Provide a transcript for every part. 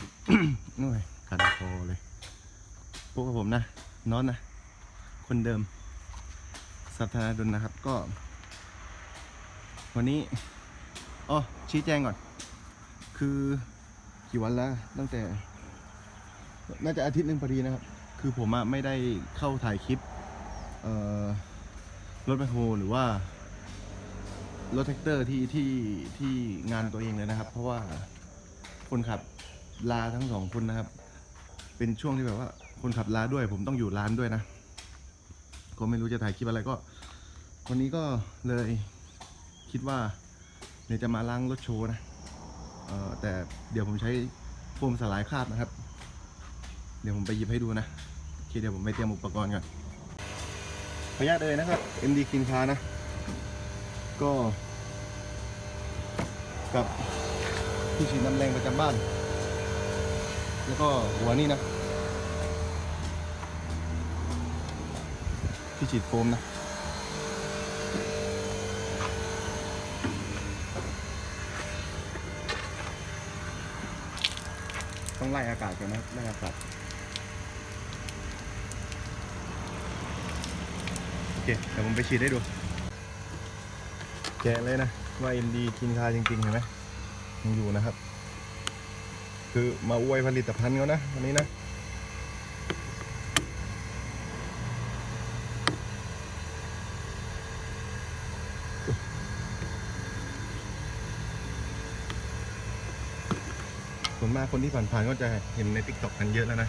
ครับนู่นไงคันคอเลยพวกบผมนะน็อตนะ คนเดิม สัทธนาดลนะครับก็ วันนี้อ๋อชี้แจงก่อน คือกี่วันแล้วตั้งแต่ น่าจะอาทิตย์หนึ่งพอดีนะครับ คือผมอะไม่ได้เข้าถ่ายคลิปเอ่อรถแมคโครหรือว่ารถแท็กเตอร์ที่ที่ที่งานตัวเองเลยนะครับ เพราะว่าคนขับ ลาทั้งสองคนนะครับ เป็นช่วงที่แบบว่า คนขับลาด้วย ผมต้องอยู่ร้านด้วยนะ ก็ไม่รู้จะถ่ายคลิปอะไรก็ วันนี้ก็เลยคิดว่าเดี๋ยวจะมาล้างรถโชว์นะเออแต่เดี๋ยวผมใช้โฟมสลายคราบนะครับ เดี๋ยวผมไปหยิบให้ดูนะโอเคเดี๋ยวผมไปเตรียมอุปกรณ์ก่อนขออนุญาตเลยนะครับ MD คินคานะ ก็ กับที่ฉีดน้ำแรงประจำบ้าน แล้วก็หัวนี่นะที่ฉีดโฟมนะต้องไล่อากาศก่อนนะไล่อากาศโอเคเดี๋ยวผมไปฉีดให้ดู แกะเลยนะ ว่า MD กินคาจริงๆ เห็นไหมยังอยู่นะครับ คือมาอวยผลิตภัณฑ์เขานะวันนี้นะส่วนมากคนที่ผ่านๆก็จะเห็นในติ๊กต็อกกันเยอะแล้วนะ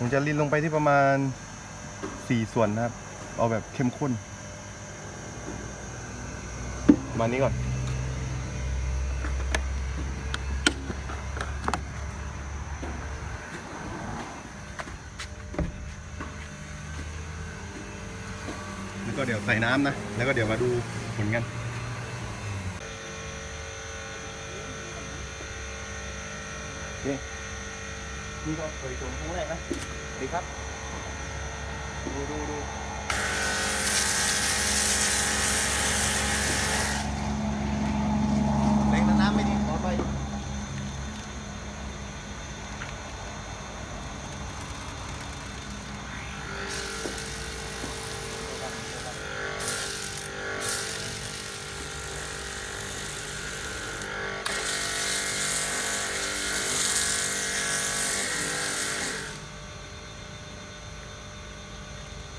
ผมจะลินลงไปที่ประมาณ4ส่วนนะครับ เอาแบบเข้มข้น มานี้ก่อน แล้วก็เดี๋ยวใส่น้ำนะ แล้วก็เดี๋ยวมาดูผลกัน โอเค นี่ก็เคยชมครั้งแรกนะดีครับ ดูดูดูแรงน้ำไม่ดีขอไป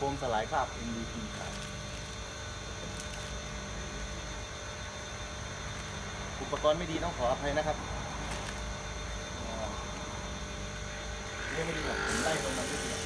โฟม สลายคราบ MDT ครับอุปกรณ์ไม่ดีต้องขออภัยนะครับเรื่องไม่ดีหรอกผมไล่ลงมาที่เดียว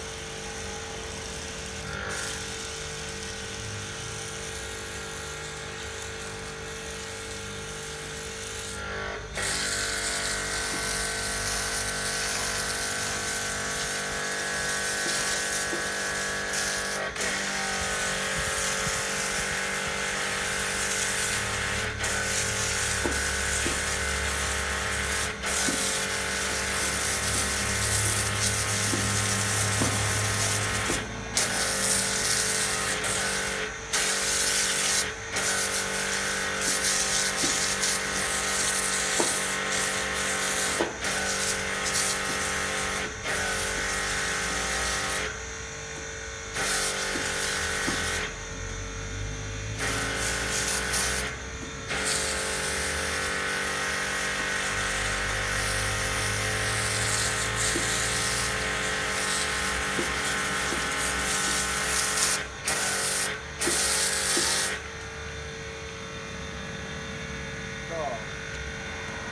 ก็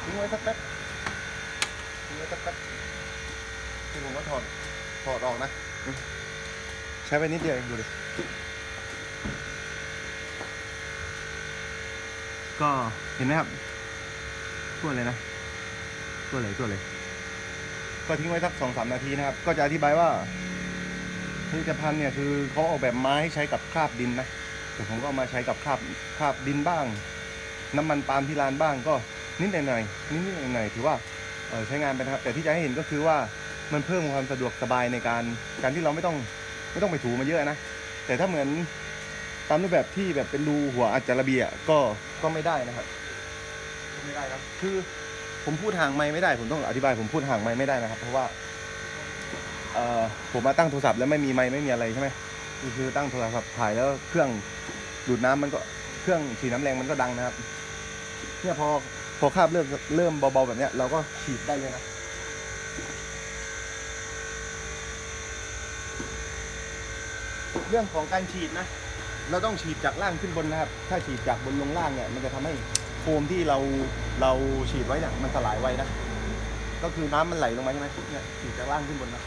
ทิ้งไว้สักแป๊บทิ้งไว้สักแป๊บที่ผมก็ถอด ถอดออกนะอืมใช้ไปนิดเดียวเองดูดิ ก็เห็นไหมครับทั่วเลยนะทั่วเลยทั่วเลย ก็ทิ้งไว้สักสองสามนาทีนะครับ ก็จะอธิบายว่าผลิตภัณฑ์เนี่ยคือเขาออกแบบมาให้ใช้กับคราบดินนะแต่ผมก็เอามาใช้กับคราบคราบดินบ้าง น้ำมันปาล์มที่ร้านบ้างก็นิดหน่อยนิดหน่อยถือว่าใช้งานไปนะครับ แต่ที่จะให้เห็นก็คือว่ามันเพิ่มความสะดวกสบายในการการที่เราไม่ต้อง ไม่ต้องไปถูมันเยอะนะ แต่ถ้าเหมือนตามรูปแบบที่แบบเป็นรูหัวอาจจะระเบียก็ก็ไม่ได้นะครับก็ไม่ได้ครับคือผมพูดห่างไม่ไม่ได้ ผมต้องอธิบายผมพูดห่างไม่ไม่ได้นะครับ เพราะว่าเอ่อผมมาตั้งโทรศัพท์แล้วไม่มีไม้ไม่มีอะไรใช่ไหมคือคือตั้งโทรศัพท์ถ่ายแล้วเครื่องดูดน้ำมันก็เครื่องฉีดน้ำแรงมันก็ดังนะครับ เนี่ยพอพอคราบเริ่มเริ่มเบาๆแบบเนี้ยเราก็ฉีดได้เลยนะ เรื่องของการฉีดนะ เราต้องฉีดจากล่างขึ้นบนนะครับ ถ้าฉีดจากบนลงล่างเนี่ย มันจะทำให้โฟมที่เราเราฉีดไว้เนี่ยมันสลายไวนะ ก็คือน้ำมันไหลลงมาใช่ไหมเนี่ยฉีดจากล่างขึ้นบนนะ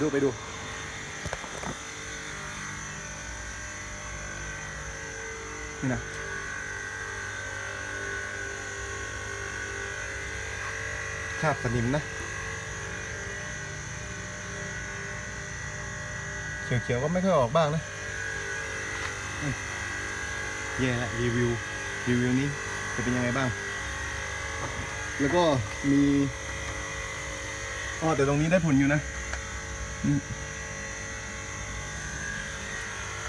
ดูไปดู นี่นะคราบสนิมนะ เขียวๆก็ไม่ค่อยออกบ้างนะอืมแย่ละรีวิวรีวิวนี้จะเป็นยังไงบ้าง แล้วก็มีอ๋อแต่ตรงนี้ได้ผลอยู่นะ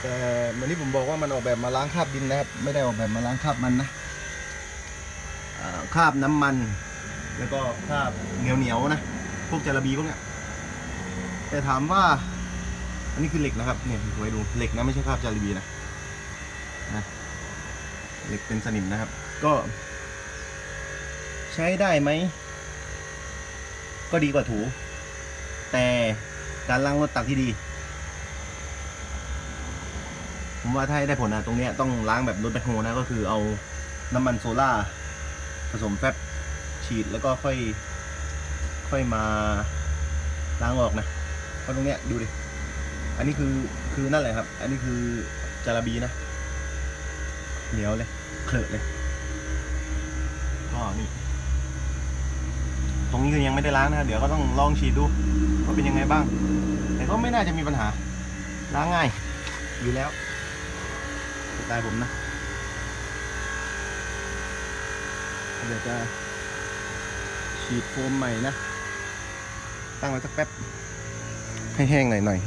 แต่เหมือนที่ผมบอกว่ามันออกแบบมาล้างคราบดินนะครับ ไม่ได้ออกแบบมาล้างคราบมันนะคราบน้ำมัน แล้วก็คราบเหนียวเหนียวๆนะ พวกจาระบีพวกเนี้ย แต่ถามว่า อันนี้คือเหล็กนะครับ เนี่ยผมไว้ดูเหล็กนะไม่ใช่คราบจาระบีนะนะเหล็กเป็นสนิมนะครับ ก็ ใช้ได้ไหม ก็ดีกว่าถู แต่ การล้างรถตักที่ดี ผมว่าถ้าให้ได้ผลนะตรงนี้ต้องล้างแบบรถแบคโฮนะก็คือเอาน้ำมันโซล่าผสมแฟบฉีดแล้วก็ค่อย ค่อยมาล้างออกนะเพราะตรงเนี้ยดูดิ อันนี้คือคือนั่นแหละครับ อันนี้คือจาระบีนะเหนียวเลยเคลอะเลยก็นี่ ตรงนี้คือยังไม่ได้ล้างนะครับเดี๋ยวก็ต้องลองฉีดดูว่าเป็นยังไงบ้าง แต่ก็ไม่น่าจะมีปัญหา ล้างง่าย อยู่แล้วสไตล์ผมนะเดี๋ยวจะฉีดโฟมใหม่นะ ตั้งไว้สักแป๊บ ให้แห้งหน่อยหน่อย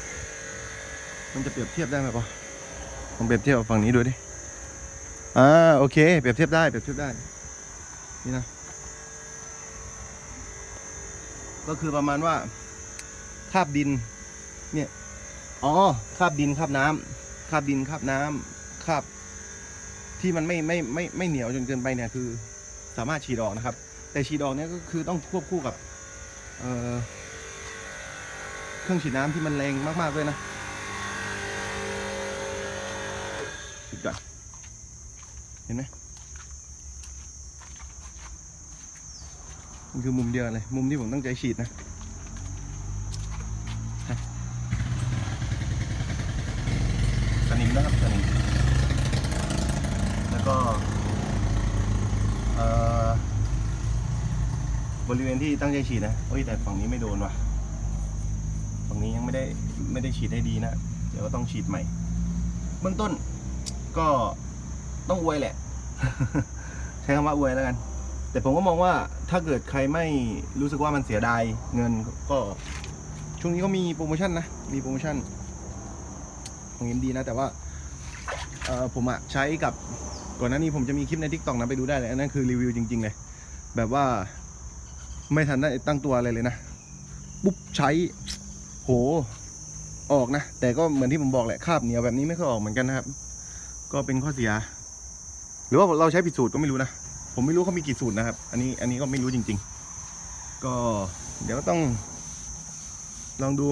ๆมันจะเปรียบเทียบได้ไหมปะผมเปรียบเทียบกับฝั่งนี้ดูดิอ่าโอเค เปรียบเทียบได้เปรียบเทียบได้ นี่นะ ก็คือประมาณว่าคาบดิน เนี่ยอ๋อคาบดินคาบน้ำคาบดินคาบน้ำคาบที่มันไม่ไม่ไม่ไม่เหนียวจนเกินไปเนี่ยคือ สามารถฉีดออกนะครับ แต่ฉีดออกเนี่ยก็คือต้องควบคู่กับเออเครื่องฉีดน้ำที่มันแรงมากๆด้วยนะก่อนเห็นไหม มันคือมุมเดียวเลย มุมที่ผมตั้งใจฉีดนะสนิมนะครับสนิมแล้วก็เอ่อบริเวณที่ตั้งใจฉีดนะโอ้ยแต่ฝั่งนี้ไม่โดนว่ะฝั่งนี้ยังไม่ได้ไม่ได้ฉีดให้ดีนะเดี๋ยวก็ต้องฉีดใหม่ เบื้องต้นก็ต้องอวยแหละ ใช้คำว่าอวยแล้วกัน แต่ผมก็มองว่าถ้าเกิดใครไม่รู้สึกว่ามันเสียดายเงินก็ช่วงนี้ก็มีโปรโมชั่นนะ มีโปรโมชั่นของยินดีนะ แต่ว่าเออผมอะใช้กับก่อนหน้านี้ผมจะมีคลิปในทิกตอกนะไปดูได้เลยอันนั้นคือรีวิวจริง ๆ เลย แบบว่าไม่ทันได้ตั้งตัวอะไรเลยนะ ปุ๊บใช้ โหออกนะ แต่ก็เหมือนที่ผมบอกแหละคาบเหนียวแบบนี้ไม่ค่อยออกเหมือนกันนะครับ ก็เป็นข้อเสีย หรือว่าเราใช้ผิดสูตรก็ไม่รู้นะ ผมไม่รู้เขามีกี่สูตรนะครับ อันนี้อันนี้ก็ไม่รู้จริง ๆ ก็เดี๋ยวต้อง ลองดู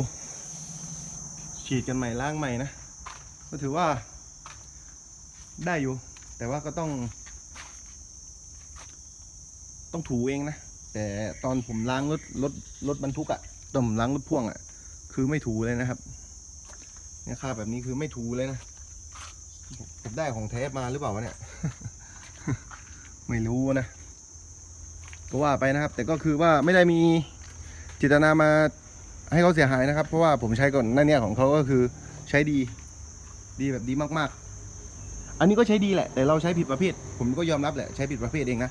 ฉีดกันใหม่ล้างใหม่นะ ก็ถือว่า ได้อยู่ แต่ว่าก็ต้อง ต้องถูเองนะ แต่ตอนผมล้างรถรถรถบรรทุกอะตอนผมล้างรถพ่วงอะคือไม่ถูเลยนะครับเนี่ยค่าบแบบนี้คือไม่ถูเลยนะ ผมได้ของแท้มาหรือเปล่าวะเนี่ย ไม่รู้นะก็ว่าไปนะครับ แต่ก็คือว่าไม่ได้มีเจตนามาให้เขาเสียหายนะครับ เพราะว่าผมใช้ก่อนหน้าเนี้ของเขาก็คือใช้ดี ดีแบบดีมากๆ อันนี้ก็ใช้ดีแหละ แต่เราใช้ผิดประเภท ผมก็ยอมรับแหละใช้ผิดประเภทเองนะ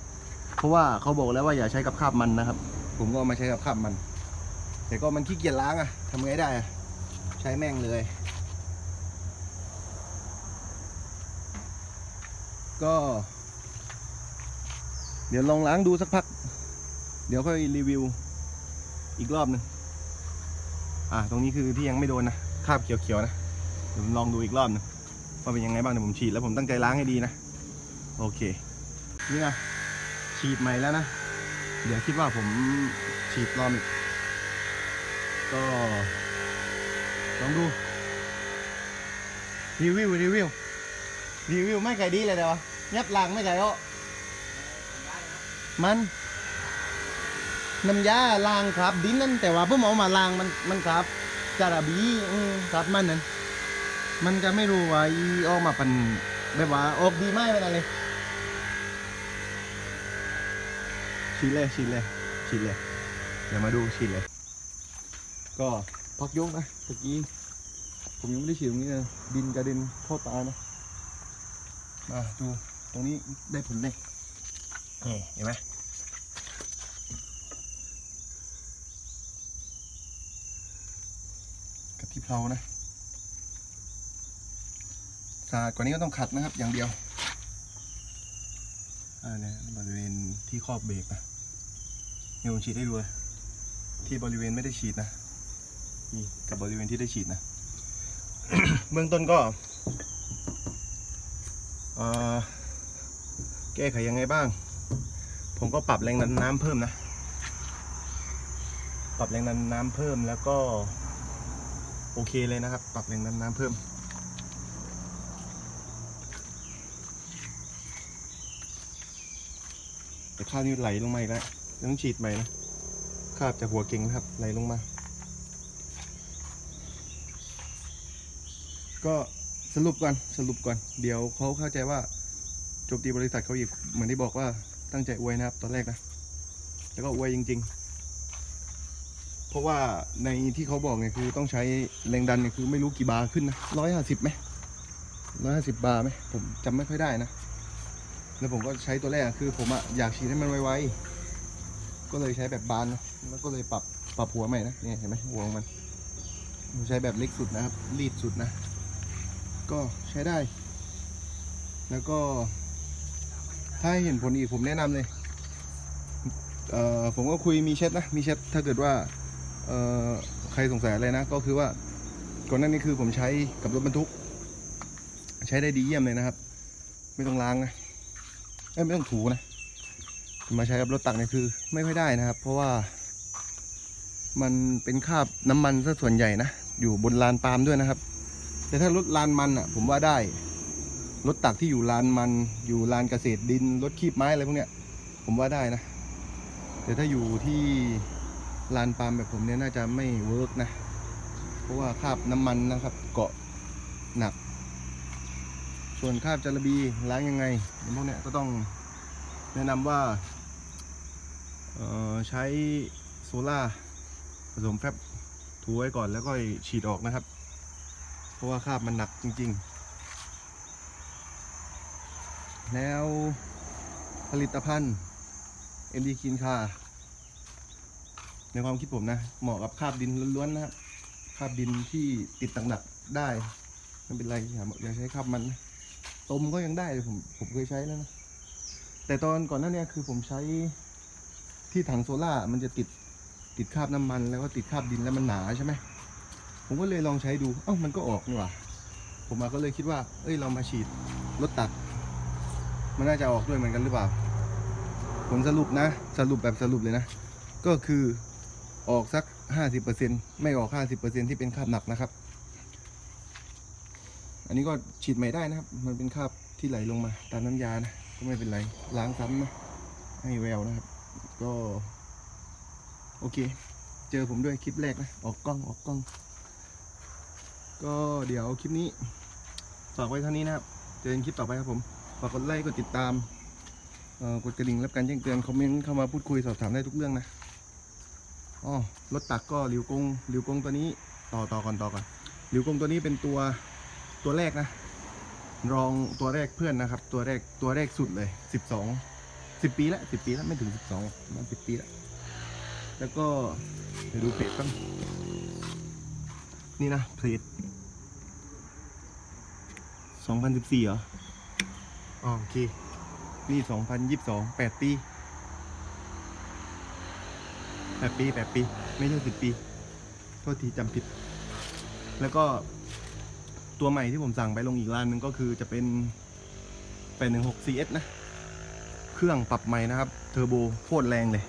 เพราะว่าเขาบอกแล้วว่าอย่าใช้กับคาบมันนะครับ ผมก็มาใช้กับคาบมัน แต่ก็มันขี้เกียจล้างอะทำไงได้อะใช้แม่งเลย ก็ เดี๋ยวลองล้างดูสักพัก เดี๋ยวค่อยรีวิวอีกรอบหนึ่งอ่าตรงนี้คือที่ยังไม่โดนนะคราบเขียวๆนะเดี๋ยวผมลองดูอีกรอบหนึงว่าเป็นยังไงบ้างเดี๋ยวผมฉีดแล้วผมตั้งใจล้างให้ดีนะ โอเค นี่นะฉีดใหม่แล้วนะ เดี๋ยวคิดว่าผมฉีดรอบอีกก็ลองดูรีวิวรีวิวรีวิวไม่ไก่ดีเลยเดี๋ยวยับหลังไม่ไก่ก็ มันน้ำยาล้างครับ ดินนั่นแต่ว่าเพิ่มเอามาล้างมันมันครับจาระบีครับมันนั่นมันก็ไม่รู้ว่าอีออกมาเป็นแบบว่าออกดีไหมเป็นอะไรฉีดเลยฉีดเลยฉีดเลยเดี๋ยวมาดูฉีดเลยก็พักยกนะตะกี้ผมยังไม่ได้ฉีดตรงนี้เลยดินกระเด็นเข้าตานะมาดูตรงนี้ได้ผลเลย นี่เห็นไหมกับที่เพลานะสะอาดกว่านี้ก็ต้องขัดนะครับ อย่างเดียวอ่าเนี่ยบริเวณที่ครอบเบรกนะนี่ผมฉีดให้ดูเลยที่บริเวณไม่ได้ฉีดนะนี่กับบริเวณที่ได้ฉีดนะเบื้องต้นก็แก้ไขยังไงบ้าง ผมก็ปรับแรงดันน้ำเพิ่มนะ ปรับแรงดันน้ำเพิ่มแล้วก็ โอเคเลยนะครับ ปรับแรงดันน้ำเพิ่ม แต่ข้าวนี้ไหลลงมาอีกแล้วต้องฉีดใหม่นะคาบจากหัวเก่งนะครับไหลลงมา ก็สรุปก่อนสรุปก่อน เดี๋ยวเขาเข้าใจว่าโจมตีบริษัทเขาอีกเหมือนที่บอกว่า ตั้งใจอวยนะครับตอนแรกนะ แล้วก็อวยจริง ๆ เพราะว่าในที่เขาบอกเนี่ยคือต้องใช้แรงดันเนี่ยคือไม่รู้กี่บาร์ขึ้นนะร้อยห้าสิบไหมร้อยห้าสิบบาร์ไหมผมจำไม่ค่อยได้นะ แล้วผมก็ใช้ตัวแรกคือผมอะอยากฉีดให้มันไวๆ ก็เลยใช้แบบบานนะแล้วก็เลยปรับปรับหัวใหม่นะเนี่ยเห็นไหมหัวของมันผมใช้แบบเล็กสุดนะครับรีดสุดนะ ก็ใช้ได้ แล้วก็ ถ้าเห็นผลอีกผมแนะนำเลยเอ่อผมก็คุยมีเช็ดนะมีเช็ดถ้าเกิดว่าเอ่อใครสงสัยอะไรนะ ก็คือว่าก่อนหน้านี้คือผมใช้กับรถบรรทุก ใช้ได้ดีเยี่ยมเลยนะครับ ไม่ต้องล้างนะไม่ต้องถูนะมาใช้กับรถตักเนี่ยคือ ไม่ค่อยได้นะครับ เพราะว่ามันเป็นคราบน้ำมันซะส่วนใหญ่นะ อยู่บนลานปาล์มด้วยนะครับ แต่ถ้ารถลานมันอะ ผมว่าได้ รถตักที่อยู่ลานมันอยู่ลานเกษตรดินรถคีบไม้อะไรพวกเนี้ยผมว่าได้นะ แต่ถ้าอยู่ที่ลานปาล์มแบบผมเนี่ยน่าจะไม่เวิร์กนะ เพราะว่าคาบน้ำมันนะครับ เกาะหนัก ส่วนคาบจาระบีล้างยังไงพวกเนี้ยก็ต้องแนะนำว่าเอ่อใช้โซล่าร์ผสมแฟบถูไว้ก่อนแล้วก็ฉีดออกนะครับ เพราะว่าคาบมันหนักจริง ๆ แล้วผลิตภัณฑ์เอ็นดีคินคาในความคิดผมนะ เหมาะกับคาบดินล้วนๆนะครับคาบดินที่ติดหนักได้ไม่เป็นไรอย่าอย่าใช้คาบมันนะต้มก็ยังได้เลยผมผมเคยใช้แล้วนะ แต่ตอนก่อนหน้านี้คือผมใช้ที่ถังโซล่ามันจะติดติดคาบน้ำมันแล้วก็ติดคาบดินแล้วมันหนาใช่ไหมผมก็เลยลองใช้ดู เอ้ามันก็ออกนี่หว่า ผมมาก็เลยคิดว่า เอ้ยเรามาฉีดรถตัก มันน่าจะออกด้วยเหมือนกันหรือเปล่าผลสรุปนะ สรุปแบบสรุปเลยนะ ก็คือออกสัก 50%ไม่ออก 50%ที่เป็นคราบหนักนะครับ อันนี้ก็ฉีดใหม่ได้นะครับ มันเป็นคราบที่ไหลลงมา ตามน้ำยานะ ก็ไม่เป็นไร ล้างซ้ำนะให้แววนะครับ ก็ โอเค เจอผมด้วยคลิปแรกนะ ออกกล้องออกกล้อง ก็เดี๋ยวคลิปนี้ฝากไว้เท่านี้นะครับ เจอกันคลิปต่อไปครับผม ฝากกดไลค์กดติดตามกดกระดิ่งรับการแจ้งเตือนคอมเมนต์เข้ามาพูดคุยสอบถามได้ทุกเรื่องนะอ๋อรถตักก็หลิวกงหลิวกงตัวนี้ต่อต่อก่อนต่อก่อนหลิวกงตัวนี้เป็นตัวตัวแรกนะ รองตัวแรกเพื่อนนะครับ ตัวแรกตัวแรกสุดเลยสิบสองสิบปีล้วสิบปีล้วไม่ถึงสิบสองมันสิบปีแล้วแล้วก็เดี๋ยวดูเพจบ้างนี่นะเพจสองพันสิบสี่เหรอ อ๋อโอเค นี่สองพันยี่สิบสองแปดปีแปดปีแปดปี ไม่ใช่สิบปี โทษทีจำผิด แล้วก็ตัวใหม่ที่ผมสั่งไปลงอีกร้านหนึงก็คือจะเป็น816 CS นะ เครื่องปรับใหม่นะครับ เทอร์โบโคตรแรงเลย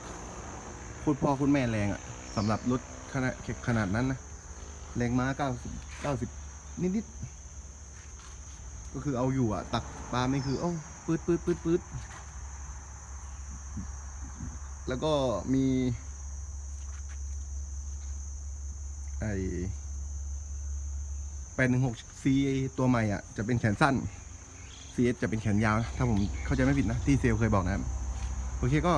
โคตรพ่อโคตรแม่แรงอะ่ะสำหรับรถขนาดขนาดนั้นนะ แรงม้า90 90นิดๆ ก็คือเอาอยู่อะ ตักปลาไม่คือโอ้ปืดปืดปืดปืดแล้วก็มีไอแปดหนึ่งหกซีตัวใหม่อะ จะเป็นแขนสั้น CS จะเป็นแขนยาวนะถ้าผมเข้าใจไม่ผิดนะ ที่เซลเคยบอกนะครับ โอเคก็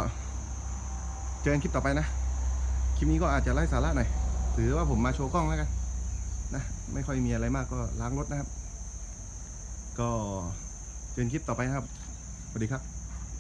เจอกันคลิปต่อไปนะ คลิปนี้ก็อาจจะไร้สาระหน่อย ถือว่าผมมาโชว์กล้องแล้วกัน นะ ไม่ค่อยมีอะไรมากก็ล้างรถนะครับ ก็เจอกันคลิปต่อไปครับ สวัสดีครับ